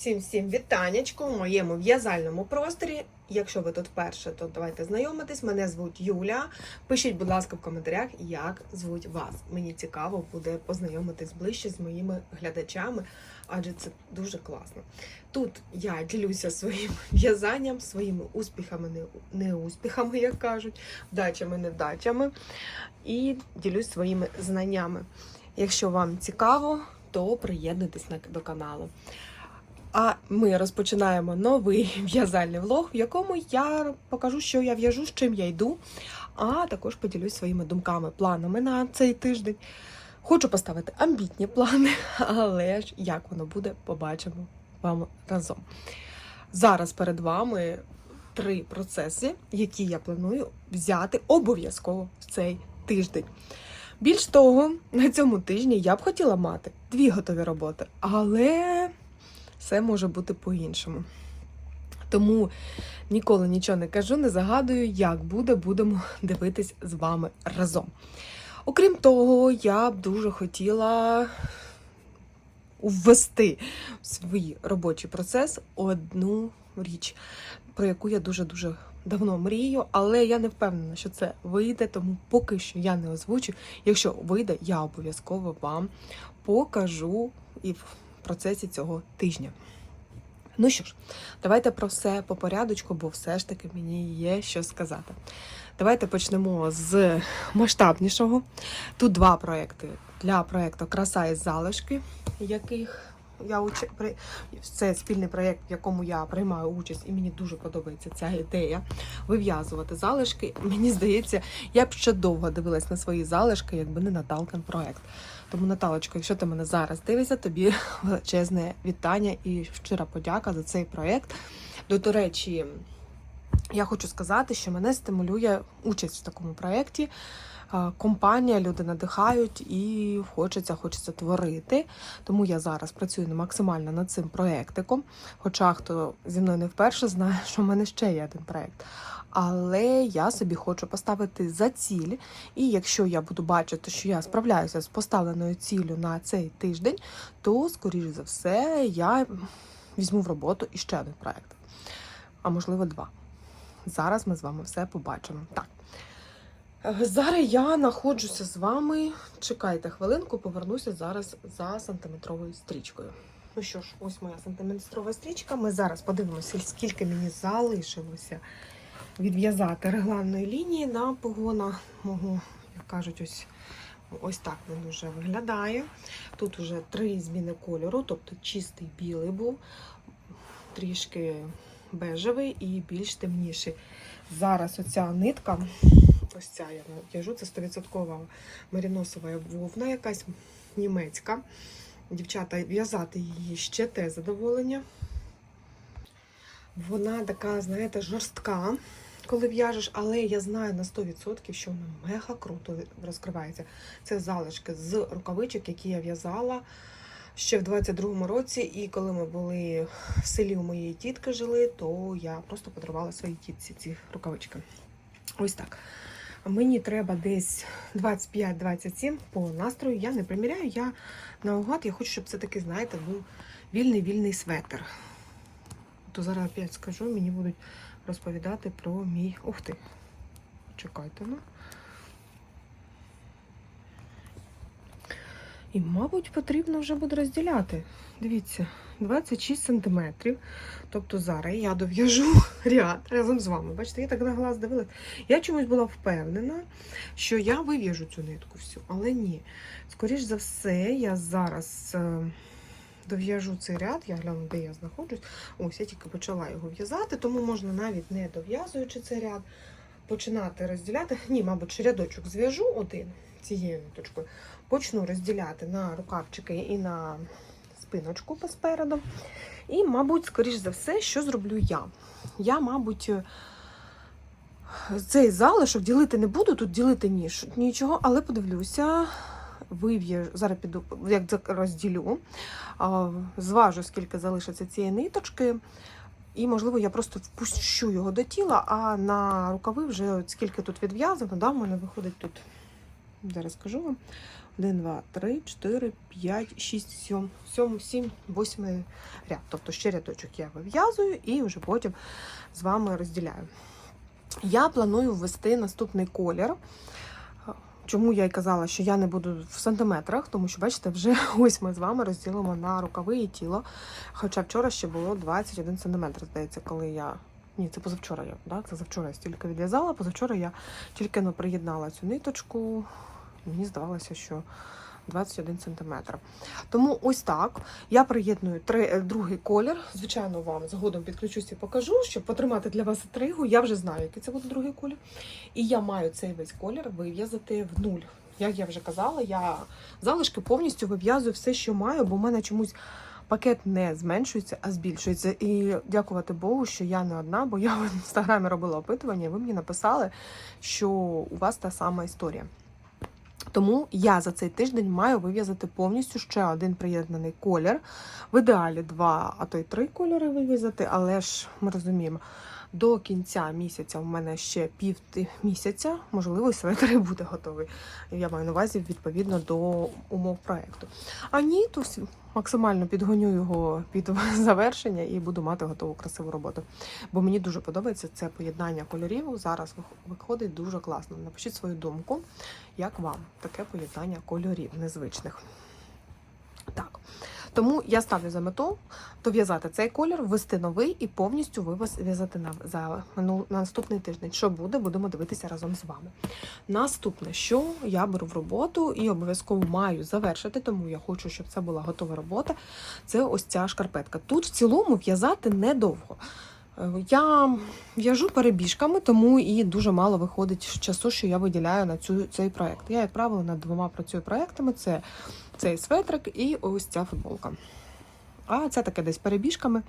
Всім всім вітанечко в моєму в'язальному просторі. Якщо ви тут вперше, то давайте знайомитись. Мене звуть Юля. Пишіть, будь ласка, в коментарях, як звуть вас. Мені цікаво буде познайомитись ближче з моїми глядачами, адже це дуже класно. Тут я ділюся своїм в'язанням, своїми успіхами, не- неуспіхами, як кажуть, вдачами, невдачами, і ділюсь своїми знаннями. Якщо вам цікаво, то приєднуйтесь до каналу. А ми розпочинаємо новий в'язальний влог, в якому я покажу, що я в'яжу, з чим я йду, а також поділюсь своїми думками, планами на цей тиждень. Хочу поставити амбітні плани, але ж як воно буде, побачимо вам разом. Зараз перед вами три процеси, які я планую взяти обов'язково в цей тиждень. Більш того, на цьому тижні я б хотіла мати дві готові роботи, але все може бути по-іншому. Тому ніколи нічого не кажу, не загадую, як буде, будемо дивитись з вами разом. Окрім того, я б дуже хотіла ввести в свій робочий процес одну річ, про яку я дуже-дуже давно мрію, але я не впевнена, що це вийде, тому поки що я не озвучу. Якщо вийде, я обов'язково вам покажу і процесі цього тижня. Ну що ж, давайте про все по порядочку, бо все ж таки мені є що сказати. Давайте почнемо з масштабнішого. Тут два проекти. Для проекту Краса із залишки, яких я уч... це спільний проєкт, в якому я приймаю участь, і мені дуже подобається ця ідея вив'язувати залишки. Мені здається, я б ще довго дивилась на свої залишки, якби не Наталкин проект. Тому, Наталочко, якщо ти мене зараз дивишся, тобі величезне вітання і щира подяка за цей проект. До, до речі, я хочу сказати, що мене стимулює участь в такому проєкті. Компанія, люди надихають і хочеться, хочеться творити. Тому я зараз працюю максимально над цим проєктиком. Хоча хто зі мною не вперше знає, що в мене ще є один проєкт. Але я собі хочу поставити за ціль, і якщо я буду бачити, що я справляюся з поставленою ціллю на цей тиждень, то, скоріш за все, я візьму в роботу іще один проєкт, а можливо, два. Зараз ми з вами все побачимо. Так. Е, Зараз я знаходжуся з вами. Чекайте хвилинку, повернуся зараз за сантиметровою стрічкою. Ну що ж, ось моя сантиметрова стрічка. Ми зараз подивимося, скільки мені залишилося відв'язати регланної лінії на погонах мого, як кажуть, ось. Ось так він вже виглядає. Тут вже три зміни кольору, тобто чистий білий був, трішки бежевий і більш темніший. Зараз оця нитка, ось ця я в'яжу, це 100% меріносова вовна, якась німецька. Дівчата, в'язати її ще те задоволення. Вона така, знаєте, жорстка, коли в'яжеш, але я знаю на 100%, що вона мега круто розкривається. Це залишки з рукавичок, які я в'язала ще в 22-му році. І коли ми були в селі у моєї тітки жили, то я просто подарувала своїй тітці ці рукавички. Ось так. Мені треба десь 25-27 по настрою. Я не приміряю, я наугад, я хочу, щоб це таки, знаєте, був вільний-вільний светр. То зараз опять скажу, мені будуть розповідати про мій. Ух ти! Чекайте, ну. І, мабуть, потрібно вже буде розділяти. Дивіться, 26 сантиметрів. Тобто зараз я дов'яжу ряд разом з вами. Бачите, я так на глаз дивилась. Я чомусь була впевнена, що я вив'яжу цю нитку всю, але ні. Скоріш за все, я зараз е, дов'яжу цей ряд, я гляну, де я знаходжусь. Ось я тільки почала його в'язати, тому можна навіть не дов'язуючи цей ряд, починати розділяти. Ні, мабуть, рядочок зв'яжу один цією ниточкою. Почну розділяти на рукавчики і на спиночку поспереду. І, мабуть, скоріш за все, що зроблю я. Я, мабуть, цей залишок ділити не буду, тут ділити ніж, нічого, але подивлюся, вив'яжу, зараз піду, як розділю, зважу, скільки залишиться цієї ниточки. І, можливо, я просто впущу його до тіла, а на рукави вже скільки тут відв'язано, да, в мене виходить тут, зараз скажу вам, 1, 2, 3, 4, 5, 6, 7, 7, 7, 8 ряд. Тобто ще рядочок я вив'язую і вже потім з вами розділяю. Я планую ввести наступний колір. Чому я й казала, що я не буду в сантиметрах, тому що, бачите, вже ось ми з вами розділимо на рукави і тіло. Хоча вчора ще було 21 сантиметр, здається, коли я. Ні, це позавчора я, да? це завчора я стільки відв'язала, позавчора я тільки ну, приєднала цю ниточку. Мені здавалося, що 21 сантиметр. Тому ось так. Я приєдную три, е, другий колір. Звичайно, вам згодом підключусь і покажу, щоб потримати для вас інтригу. Я вже знаю, який це буде другий колір. І я маю цей весь колір вив'язати в нуль. Як я вже казала, я залишки повністю вив'язую все, що маю, бо в мене чомусь пакет не зменшується, а збільшується. І дякувати Богу, що я не одна, бо я в інстаграмі робила опитування, і ви мені написали, що у вас та сама історія. Тому я за цей тиждень маю вив'язати повністю ще один приєднаний колір. В ідеалі два, а то й три кольори вив'язати, але ж ми розуміємо, до кінця місяця в мене ще пів місяця, можливо, светр буде готовий. Я маю на увазі відповідно до умов проекту. А ні, то максимально підгоню його під завершення і буду мати готову красиву роботу. Бо мені дуже подобається це поєднання кольорів. Зараз вих- виходить дуже класно. Напишіть свою думку, як вам таке поєднання кольорів незвичних. Тому я ставлю за мету дов'язати цей колір, ввести новий і повністю вив'язати на, за ну, на наступний тиждень. Що буде, будемо дивитися разом з вами. Наступне, що я беру в роботу і обов'язково маю завершити, тому я хочу, щоб це була готова робота. Це ось ця шкарпетка. Тут в цілому в'язати недовго. Я в'яжу перебіжками, тому і дуже мало виходить часу, що я виділяю на цю, цей проект. Я, як правило, над двома працюю проектами: це цей светрик і ось ця футболка. А це таке десь перебіжками.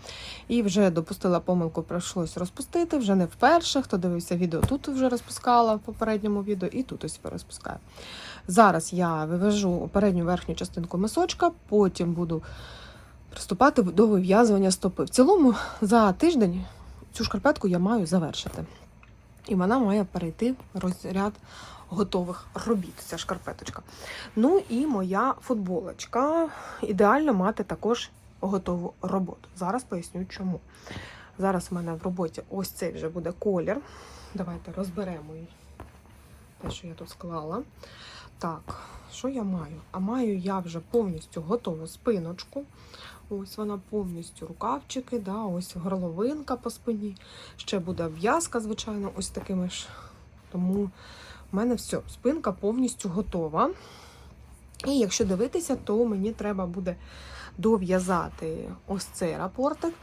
І вже допустила помилку, прийшлось розпустити. Вже не вперше. Хто дивився відео, тут вже розпускала в попередньому відео, і тут ось розпускаю. Зараз я вивяжу передню верхню частинку мисочка, потім буду приступати до вив'язування стопи. В цілому за тиждень цю шкарпетку я маю завершити. І вона має перейти в розряд готових робіт, ця шкарпеточка. Ну і моя футболочка. Ідеально мати також готову роботу. Зараз поясню чому. Зараз в мене в роботі ось цей вже буде колір. Давайте розберемо її. те, що я тут склала. Так, що я маю? А маю я вже повністю готову спиночку. Ось вона повністю рукавчики, да, ось горловинка по спині. Ще буде в'язка, звичайно, ось такими ж. Тому в мене все, спинка повністю готова. І якщо дивитися, то мені треба буде дов'язати ось цей рапортик,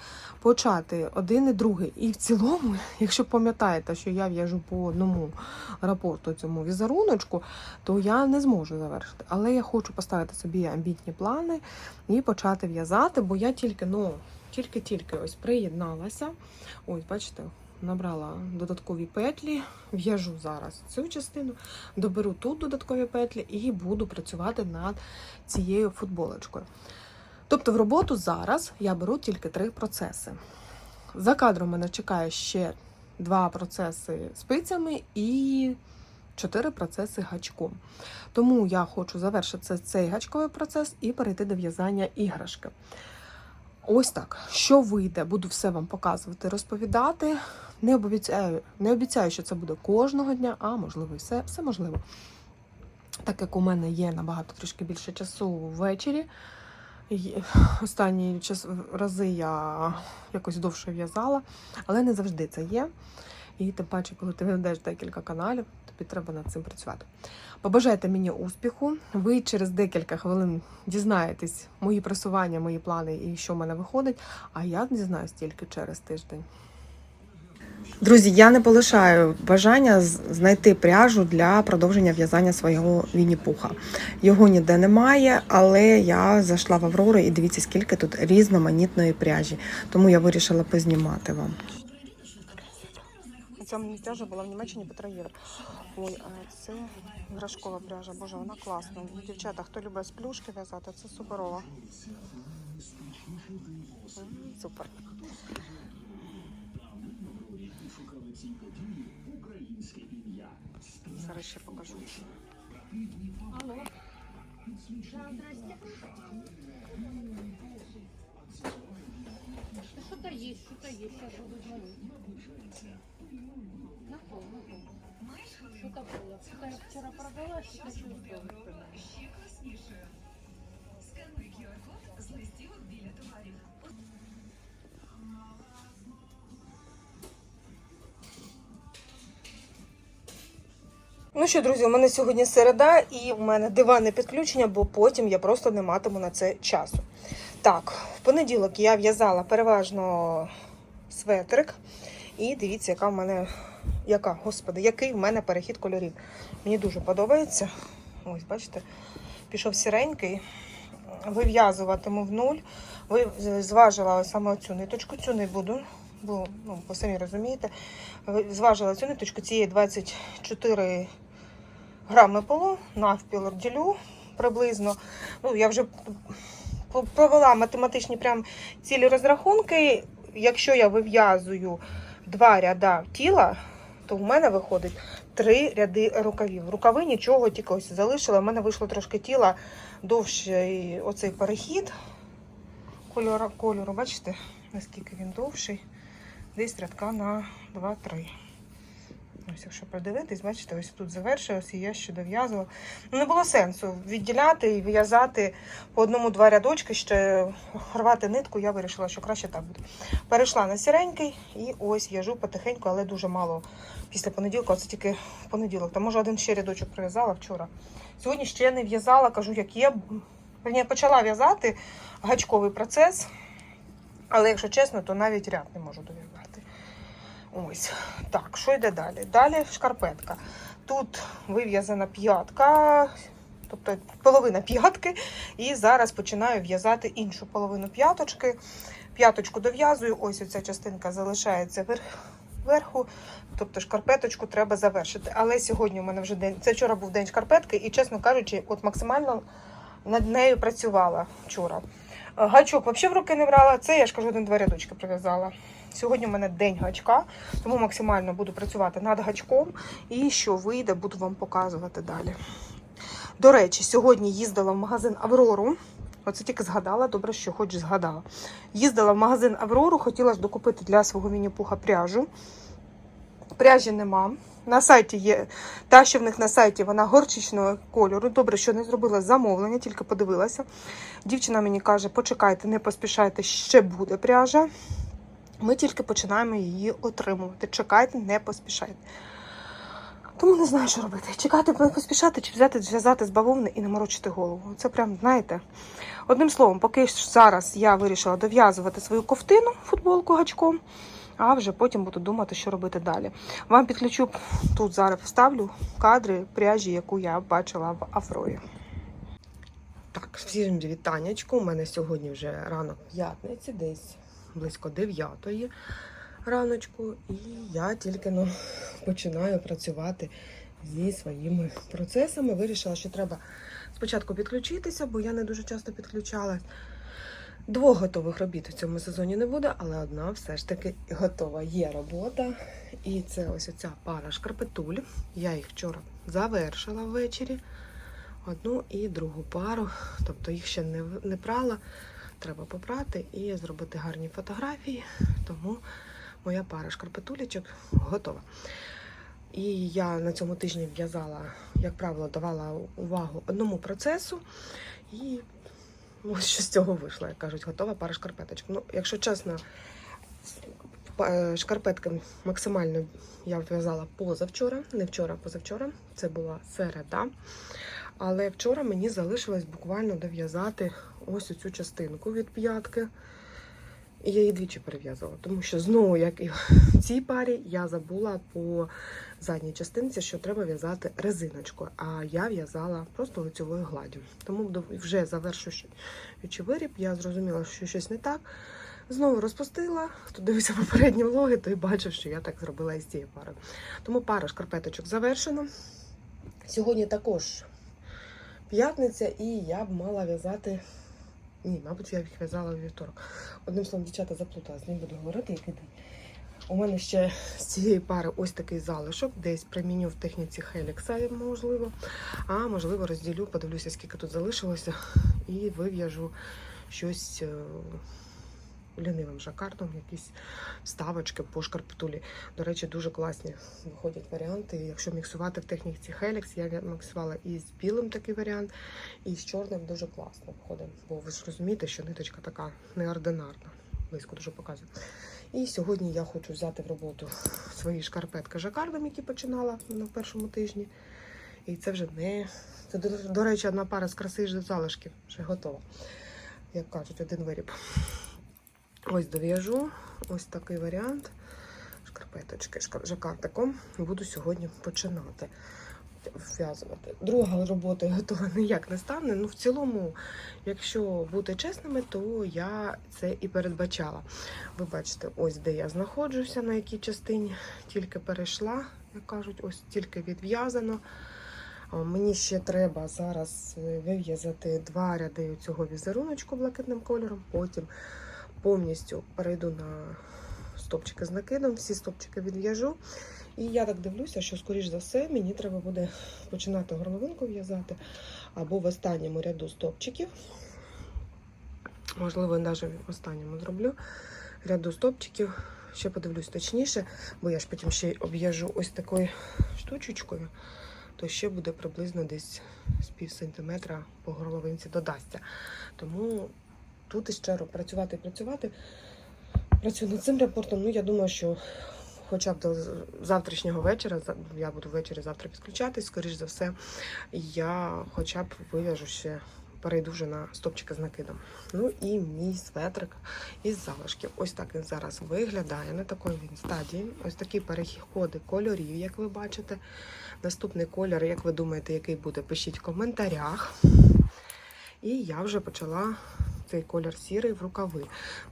почати один і другий. І в цілому, якщо пам'ятаєте, що я в'яжу по одному рапорту цьому візеруночку, то я не зможу завершити. Але я хочу поставити собі амбітні плани і почати в'язати, бо я тільки, ну, тільки-тільки ось приєдналася. Ось, бачите, набрала додаткові петлі, в'яжу зараз цю частину, доберу тут додаткові петлі і буду працювати над цією футболочкою. Тобто в роботу зараз я беру тільки три процеси. За кадром мене чекає ще два процеси спицями і чотири процеси гачком. Тому я хочу завершити цей гачковий процес і перейти до в'язання іграшки. Ось так. Що вийде, буду все вам показувати, розповідати. Не обіцяю, не обіцяю, що це буде кожного дня, а можливо, все, все можливо. Так як у мене є набагато трішки більше часу ввечері. Останні час, рази я якось довше в'язала, але не завжди це є. І тим паче, коли ти ведеш декілька каналів, тобі треба над цим працювати. Побажайте мені успіху. Ви через декілька хвилин дізнаєтесь мої просування, мої плани і що в мене виходить. А я дізнаюсь тільки через тиждень. Друзі, я не полишаю бажання знайти пряжу для продовження в'язання свого вінні-пуха. Його ніде немає, але я зайшла в Аврору і дивіться, скільки тут різноманітної пряжі. Тому я вирішила познімати вам. Ця мені пряжа була в Німеччині по 3 євро. Ой, а це іграшкова пряжа. Боже, вона класна. Дівчата, хто любить з плюшки в'язати, це суперова. Супер. Зараз ще покажу. Что-то есть, что-то есть. Сейчас буду звонить. На пол, на пол. Что-то было. Что-то я вчера продала, что-то чувствовала. Ну що, друзі, у мене сьогодні середа, і у мене диванне підключення, бо потім я просто не матиму на це часу. Так, в понеділок я в'язала переважно светрик. І дивіться, яка в мене, яка, господи, який в мене перехід кольорів. Мені дуже подобається. Ось, бачите, пішов сіренький. Вив'язуватиму в нуль. Ви зважила саме оцю ниточку, цю не буду, бо ну, ви самі розумієте. Зважила цю ниточку, цієї 24 грами було, навпіл ділю приблизно. Ну, я вже провела математичні прям цілі розрахунки. Якщо я вив'язую два ряда тіла, то в мене виходить три ряди рукавів. Рукави нічого, тільки ось залишила. У мене вийшло трошки тіла довший оцей перехід кольору, кольору. Бачите, наскільки він довший? Десь рядка на 2-3. Ось, якщо придивитись, бачите, ось тут завершилось, і я ще дов'язувала. Не було сенсу відділяти і в'язати по одному-два рядочки, ще рвати нитку, я вирішила, що краще так буде. Перейшла на сіренький і ось в'яжу потихеньку, але дуже мало після понеділка. Це тільки понеділок. Та може один ще рядочок прив'язала вчора. Сьогодні ще не в'язала, кажу, як є. Верні, почала в'язати гачковий процес, але якщо чесно, то навіть ряд не можу дов'язати. Ось так, що йде далі? Далі шкарпетка. Тут вив'язана п'ятка, тобто половина п'ятки, і зараз починаю в'язати іншу половину п'яточки. П'яточку дов'язую, ось оця частинка залишається вер- вверху, тобто шкарпеточку треба завершити. Але сьогодні у мене вже день, це вчора був день шкарпетки, і, чесно кажучи, от максимально над нею працювала вчора. Гачок взагалі в руки не брала, це я ж кажу, один-два рядочки прив'язала. Сьогодні у мене день гачка, тому максимально буду працювати над гачком. І що вийде, буду вам показувати далі. До речі, сьогодні їздила в магазин Аврору. Оце тільки згадала, добре, що хоч згадала. Їздила в магазин Аврору, хотіла ж докупити для свого міні-пуха пряжу. Пряжі нема. На сайті є та, що в них на сайті вона горчичного кольору. Добре, що не зробила замовлення, тільки подивилася. Дівчина мені каже: почекайте, не поспішайте, ще буде пряжа. Ми тільки починаємо її отримувати. Чекайте, не поспішайте. Тому не знаю, що робити. Чекати, не поспішати, чи взяти, зв'язати з бавовни і не морочити голову. Це прям, знаєте. Одним словом, поки зараз я вирішила дов'язувати свою ковтину, футболку гачком, а вже потім буду думати, що робити далі. Вам підключу тут зараз вставлю кадри пряжі, яку я бачила в Афрої. Так, всім вітаннячку. У мене сьогодні вже ранок п'ятниці, десь близько 9 раночку, і я тільки ну, починаю працювати зі своїми процесами. Вирішила, що треба спочатку підключитися, бо я не дуже часто підключалась. Двох готових робіт у цьому сезоні не буде, але одна все ж таки готова. Є робота. І це ось оця пара шкарпетуль. Я їх вчора завершила ввечері. Одну і другу пару. Тобто їх ще не, не прала. Треба попрати і зробити гарні фотографії. Тому моя пара шкарпетулечок готова. І я на цьому тижні в'язала, як правило, давала увагу одному процесу. І ось що з цього вийшло, як кажуть, готова пара шкарпеточок. Ну, якщо чесно, е, шкарпетки максимально я в'язала позавчора, не вчора, а позавчора. Це була середа. Але вчора мені залишилось буквально дов'язати ось цю частинку від п'ятки. І я її двічі перев'язала, тому що знову, як і в цій парі, я забула по задній частинці, що треба в'язати резиночкою. А я в'язала просто лицьовою гладдю. Тому вже завершуючи виріб, я зрозуміла, що щось не так. Знову розпустила. Хто дивився попередні влоги, той бачив, що я так зробила із цією парою. Тому пара шкарпеточок завершена. Сьогодні також п'ятниця, і я б мала в'язати. Ні, мабуть, я їх в'язала у вівторок. Одним словом, дівчата заплутала, з ним буду говорити, який день. У мене ще з цієї пари ось такий залишок, десь приміню в техніці Хелікса, можливо. А можливо, розділю, подивлюся, скільки тут залишилося, і вив'яжу щось е, лінивим жакардом, якісь вставочки по шкарпетулі. До речі, дуже класні виходять варіанти. Якщо міксувати в техніці Helix, я міксувала і з білим такий варіант, і з чорним дуже класно виходить. Бо ви ж розумієте, що ниточка така неординарна. Близько дуже показує. І сьогодні я хочу взяти в роботу свої шкарпетки жакардом, які починала на першому тижні. І це вже не. Це, до, речі, одна пара з краси залишків вже готова. Як кажуть, один виріб. Ось дов'яжу. Ось такий варіант. Шкарпеточки шкар- жакартиком. Буду сьогодні починати вв'язувати. Друга робота готова ніяк не стане. Ну, в цілому, якщо бути чесними, то я це і передбачала. Ви бачите, ось де я знаходжуся, на якій частині тільки перейшла, як кажуть, ось тільки відв'язано. Мені ще треба зараз е, вив'язати два ряди цього візеруночку блакитним кольором. Потім повністю перейду на стопчики з накидом, всі стопчики відв'яжу. І я так дивлюся, що, скоріш за все, мені треба буде починати горловинку в'язати або в останньому ряду стопчиків. Можливо, навіть в останньому зроблю ряду стопчиків. Ще подивлюсь точніше, бо я ж потім ще об'яжу ось такою штучечкою, то ще буде приблизно десь з пів сантиметра по горловинці додасться. Тому тут іще працювати і працювати. Працюю над цим репортом. Ну, я думаю, що хоча б до завтрашнього вечора, я буду ввечері завтра підключатись, скоріш за все, я хоча б вив'яжу ще, перейду вже на стопчики з накидом. Ну і мій светрик із залишків. Ось так він зараз виглядає. На такої він стадії. Ось такі переходи кольорів, як ви бачите. Наступний кольор, як ви думаєте, який буде, пишіть в коментарях. І я вже почала цей колір сірий в рукави.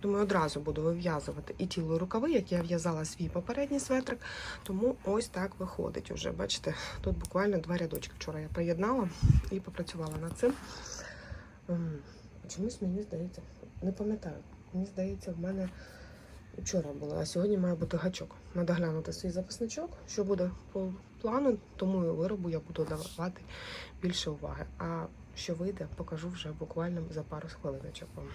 Думаю, одразу буду вив'язувати і тіло рукави, як я в'язала свій попередній светрик. Тому ось так виходить уже. Бачите, тут буквально два рядочки. Вчора я приєднала і попрацювала над цим. Ем, Чомусь мені здається, не пам'ятаю. Мені здається, в мене вчора було, а сьогодні має бути гачок. Надо глянути свій записничок, що буде по плану, тому і виробу я буду давати більше уваги. А що вийде, покажу вже буквально за пару хвилиночок вам.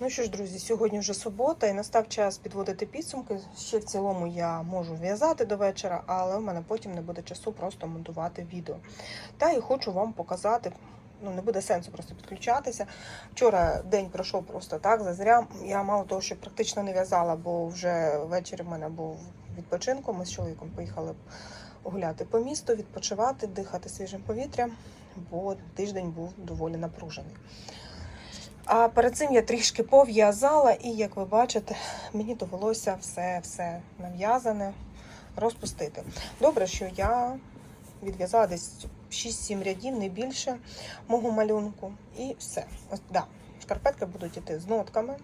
Ну що ж, друзі, сьогодні вже субота і настав час підводити підсумки. Ще в цілому я можу в'язати до вечора, але в мене потім не буде часу просто монтувати відео. Та і хочу вам показати. Ну, не буде сенсу просто підключатися. Вчора день пройшов просто так, зазря. Я мало того, що практично не в'язала, бо вже ввечері в мене був відпочинку. Ми з чоловіком поїхали гуляти по місту, відпочивати, дихати свіжим повітрям, бо тиждень був доволі напружений. А перед цим я трішки пов'язала, і як ви бачите, мені довелося все, все нав'язане розпустити. Добре, що я відв'язала десь 6-7 рядів, не більше мого малюнку. І все. Ось, да, шкарпетки будуть йти з нотками.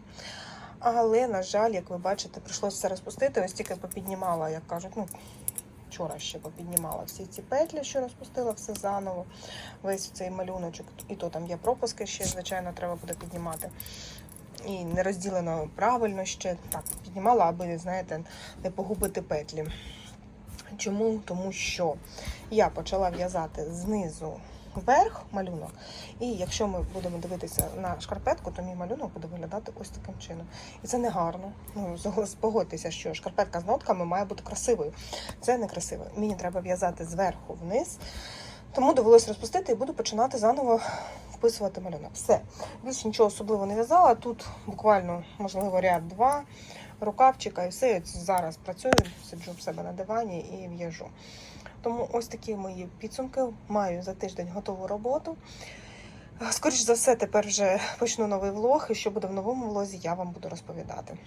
Але, на жаль, як ви бачите, прийшлося все розпустити. Ось тільки попіднімала, як кажуть, ну, вчора ще попіднімала всі ці петлі, що розпустила все заново. Весь цей малюночок. І то там є пропуски ще, звичайно, треба буде піднімати. І не розділено правильно ще. Так, піднімала, аби, знаєте, не погубити петлі. Чому? Тому що я почала в'язати знизу вверх малюнок. І якщо ми будемо дивитися на шкарпетку, то мій малюнок буде виглядати ось таким чином. І це не гарно. Ну, згод- погодьтеся, що шкарпетка з нотками має бути красивою. Це не красиво. Мені треба в'язати зверху вниз. Тому довелося розпустити і буду починати заново вписувати малюнок. Все. Більше нічого особливо не в'язала. Тут буквально, можливо, ряд два рукавчика і все. Зараз працюю, сиджу в себе на дивані і в'яжу. Тому ось такі мої підсумки. Маю за тиждень готову роботу. Скоріш за все, тепер вже почну новий влог, і що буде в новому влозі, я вам буду розповідати.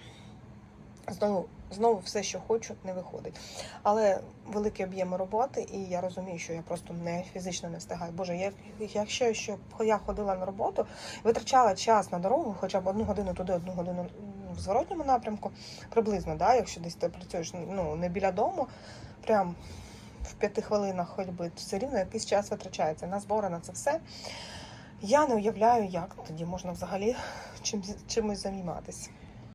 Знову, знову все, що хочу, не виходить. Але великі об'єми роботи, і я розумію, що я просто не фізично не встигаю. Боже, я, якщо я ходила на роботу, витрачала час на дорогу, хоча б одну годину туди, одну годину в зворотньому напрямку, приблизно, да, якщо десь ти працюєш ну, не біля дому, прям в п'яти хвилинах ходьби, все рівно якийсь час витрачається на збори на це все. Я не уявляю, як тоді можна взагалі чим, чимось займатися.